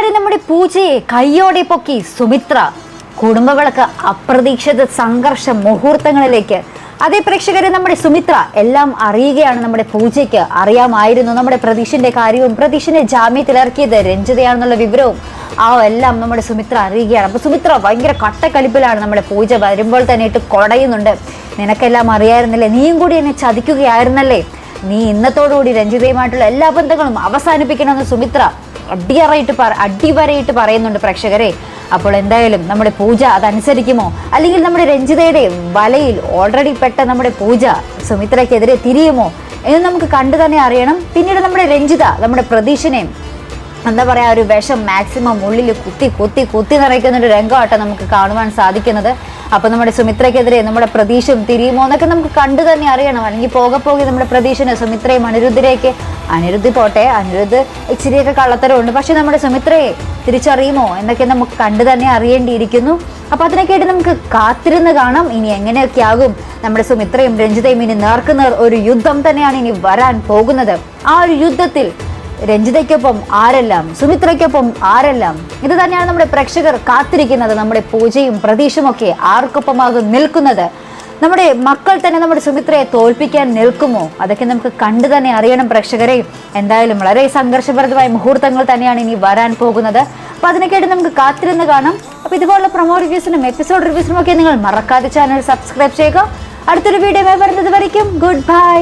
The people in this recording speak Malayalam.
കൂട്ടുകാരി നമ്മുടെ പൂജയെ കയ്യോടെ പൊക്കി സുമിത്ര. കുടുംബവിളക്ക് അപ്രതീക്ഷിത സംഘർഷ മുഹൂർത്തങ്ങളിലേക്ക്. അതേ പ്രേക്ഷകരെ നമ്മുടെ സുമിത്ര എല്ലാം അറിയുകയാണ് നമ്മുടെ പൂജയ്ക്ക്. അറിയാമായിരുന്നു നമ്മുടെ പ്രതീക്ഷിന്റെ കാര്യവും പ്രതീക്ഷിനെ ജാമ്യത്തിൽ ഇറക്കിയത് രഞ്ജിതയാണെന്നുള്ള വിവരവും. ആ എല്ലാം നമ്മുടെ സുമിത്ര അറിയുകയാണ്. അപ്പൊ സുമിത്ര ഭയങ്കര കട്ടക്കളിപ്പിലാണ് നമ്മുടെ പൂജ വരുമ്പോൾ തന്നെ ഇട്ട് കൊടയുന്നുണ്ട്. നിനക്കെല്ലാം അറിയായിരുന്നല്ലേ? നീയും കൂടി എന്നെ ചതിക്കുകയായിരുന്നല്ലേ? നീ ഇന്നത്തോടുകൂടി രഞ്ജിതയുമായിട്ടുള്ള എല്ലാ ബന്ധങ്ങളും അവസാനിപ്പിക്കണമെന്ന് സുമിത്ര അടിയറയിട്ട് പറ അടിവരയിട്ട് പറയുന്നുണ്ട് പ്രേക്ഷകരെ. അപ്പോൾ എന്തായാലും നമ്മുടെ പൂജ അതനുസരിക്കുമോ? അല്ലെങ്കിൽ നമ്മുടെ രഞ്ജിതയുടെ വലയിൽ ഓൾറെഡി പെട്ട നമ്മുടെ പൂജ സുമിത്രയ്ക്കെതിരെ തിരിയുമോ? എന്ന് നമുക്ക് കണ്ടു തന്നെ അറിയണം. പിന്നീട് നമ്മുടെ രഞ്ജിത നമ്മുടെ പ്രതീക്ഷനെയും എന്താ പറയുക ഒരു വിഷം മാക്സിമം ഉള്ളിൽ കുത്തി കുത്തി കുത്തി നിറയ്ക്കുന്ന ഒരു രംഗമാട്ടോ നമുക്ക് കാണുവാൻ സാധിക്കുന്നത്. അപ്പൊ നമ്മുടെ സുമിത്രയ്ക്കെതിരെ നമ്മുടെ പ്രതീക്ഷയും തിരിയുമോ എന്നൊക്കെ നമുക്ക് കണ്ടു തന്നെ അറിയണം. അല്ലെങ്കിൽ പോകെ പോകെ നമ്മുടെ പ്രതീക്ഷനെ സുമിത്രയും അനിരുദ്ധരേക്ക് അനിരുദ്ധി പോട്ടെ അനിരുദ്ധ് ഇച്ചിരിയൊക്കെ കള്ളത്തരമുണ്ട്. പക്ഷെ നമ്മുടെ സുമിത്രയെ തിരിച്ചറിയുമോ എന്നൊക്കെ നമുക്ക് കണ്ടു തന്നെ അറിയേണ്ടിയിരിക്കുന്നു. അപ്പൊ അതിനൊക്കെയായിട്ട് നമുക്ക് കാത്തിരുന്ന് കാണാം. ഇനി എങ്ങനെയൊക്കെ ആകും നമ്മുടെ സുമിത്രയും രഞ്ജിതയും ഇനി നേർക്കുന്ന ഒരു യുദ്ധം തന്നെയാണ് ഇനി വരാൻ പോകുന്നത്. ആ ഒരു യുദ്ധത്തിൽ രഞ്ജിതയ്ക്കൊപ്പം ആരെല്ലാം സുമിത്രയ്ക്കൊപ്പം ആരെല്ലാം? ഇത് തന്നെയാണ് നമ്മുടെ പ്രേക്ഷകർ കാത്തിരിക്കുന്നത് നമ്മുടെ പൂജയും പ്രതീക്ഷയും ഒക്കെ ആർക്കൊപ്പമാകും നിൽക്കുന്നത്. നമ്മുടെ മക്കൾ തന്നെ നമ്മുടെ സുമിത്രയെ തോൽപ്പിക്കാൻ നിൽക്കുമോ? അതൊക്കെ നമുക്ക് കണ്ടു തന്നെ അറിയണം പ്രേക്ഷകരെ. എന്തായാലും വളരെ സംഘർഷഭരിതമായ മുഹൂർത്തങ്ങൾ തന്നെയാണ് ഇനി വരാൻ പോകുന്നത്. അപ്പൊ അതിനൊക്കെയായിട്ട് നമുക്ക് കാത്തിരുന്ന് കാണാം. അപ്പൊ ഇതുപോലുള്ള പ്രൊമോ റിവ്യൂസിനും എപ്പിസോഡ് റിവ്യൂസിനും ഒക്കെ നിങ്ങൾ മറക്കാതെ ചാനൽ സബ്സ്ക്രൈബ് ചെയ്യുക. അടുത്തൊരു വീഡിയോ വരുന്നത് വരയ്ക്കും. Good bye